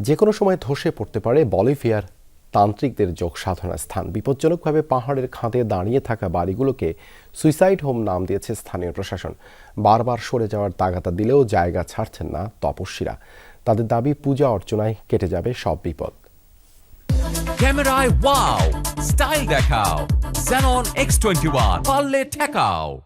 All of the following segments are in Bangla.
যে কোনো সময় ধসে পড়তে পারে বলিভিয়ার তান্ত্রিকদের যোগ সাধনা স্থান। বিপজ্জনকভাবে পাহাড়ের খাদে দাঁড়িয়ে থাকা বাড়িগুলোকে সুইসাইড হোম নাম দিয়েছে স্থানীয় প্রশাসন। বারবার সরে যাওয়ার তাগাতা দিলেও জায়গা ছাড়ছেন না তপস্বীরা। তাদের দাবি পূজা অর্চনায় কেটে যাবে সব বিপদ। ক্যামেরায় ওয়াও, স্টাইল দেখাও, Xenon X21 পারলে ঠেকাও।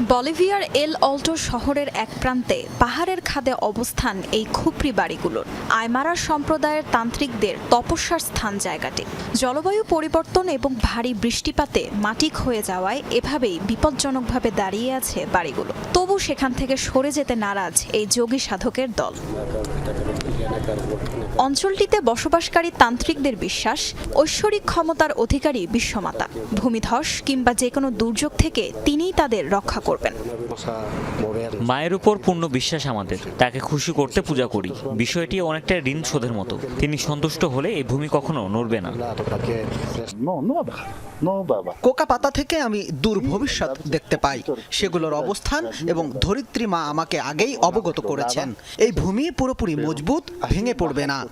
বলিভিয়ার এল অল্টো শহরের এক প্রান্তে পাহাড়ের খাদে অবস্থান এই খুপরি বাড়িগুলোর। আয়মারা সম্প্রদায়ের তান্ত্রিকদের তপস্যার স্থান জায়গাটি। জলবায়ু পরিবর্তন এবং ভারী বৃষ্টিপাতে মাটি ক্ষয়ে যাওয়ায় এভাবেই বিপজ্জনকভাবে দাঁড়িয়ে আছে বাড়িগুলো। তবু সেখান থেকে সরে যেতে নারাজ এই যোগী সাধকের দল। অঞ্চলটিতে বসবাসকারী তান্ত্রিকদের বিশ্বাস, ঐশ্বরিক ক্ষমতার অধিকারী বিশ্বমাতা। ভূমিধস কিংবা যে কোনো দুর্যোগ থেকে তিনিই তাদের রক্ষা করবেন। মায়ের উপর পূর্ণ বিশ্বাস আমাদের। তাকে খুশি করতে পূজা করি। বিষয়টি অনেকটা ঋণ শোধের মতো। তিনি সন্তুষ্ট হলে এই ভূমি কখনো নড়বে না. কোকা পাতা থেকে আমি দূর ভবিষ্যৎ দেখতে পাই। সেগুলোর অবস্থান এবং ধরিত্রী মা আমাকে আগেই অবগত করেছেন। এই ভূমি পুরোপুরি মজবুত ভেঙে পড়বে না.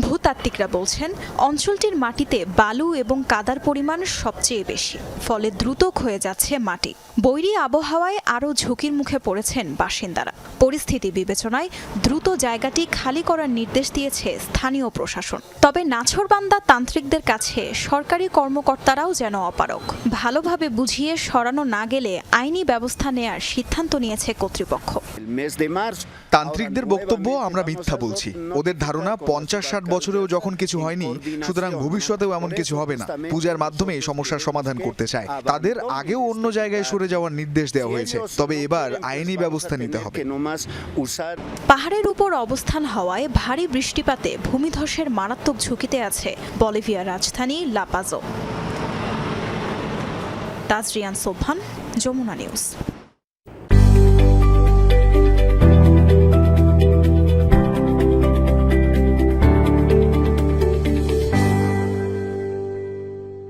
ভূতাত্ত্বিকরা বলছেন অঞ্চলটির মাটিতে বালু এবং কাদার পরিমাণ সবচেয়ে বেশি। ফলে দ্রুত ক্ষয়ে যাচ্ছে মাটি। বৈরী আবহাওয়ায় আরও ঝুঁকির মুখে পড়েছেন বাসিন্দারা। পরিস্থিতি বিবেচনায় দ্রুত জায়গাটি খালি করার নির্দেশ দিয়েছে স্থানীয় প্রশাসন। তবে নাছরবান্দা তান্ত্রিকদের কাছে সরকারি কর্মকর্তারাও যেন অপারক ভালোভাবে বুঝিয়ে সরানো না গেলে আইনি ব্যবস্থা নেয়ার সিদ্ধান্ত নিয়েছে কর্তৃপক্ষ। তান্ত্রিকদের বক্তব্য আমরা মিথ্যা বলছি। ওদের ধারণা পঞ্চাশ ষাট বছরেও যখন কিছু হয়নি, সুতরাং ভবিষ্যতেও এমন কিছু হবে না। পূজার মাধ্যমে সমস্যার সমাধান করতে চায়। তাদের আগেও অন্য জায়গায় সরে যাওয়ার নির্দেশ দেওয়া হয়েছে। তবে এবার আইনি ব্যবস্থা নিতে হবে। পাহাড়ের উপর অবস্থান হওয়ায় ভারী বৃষ্টিপাতে ভূমিধসের মারাত্মক ঝুঁকিতে আছে বলিভিয়ার রাজধানী লাপাজো। তাজরিয়ান সোভান যমুনা নিউজ।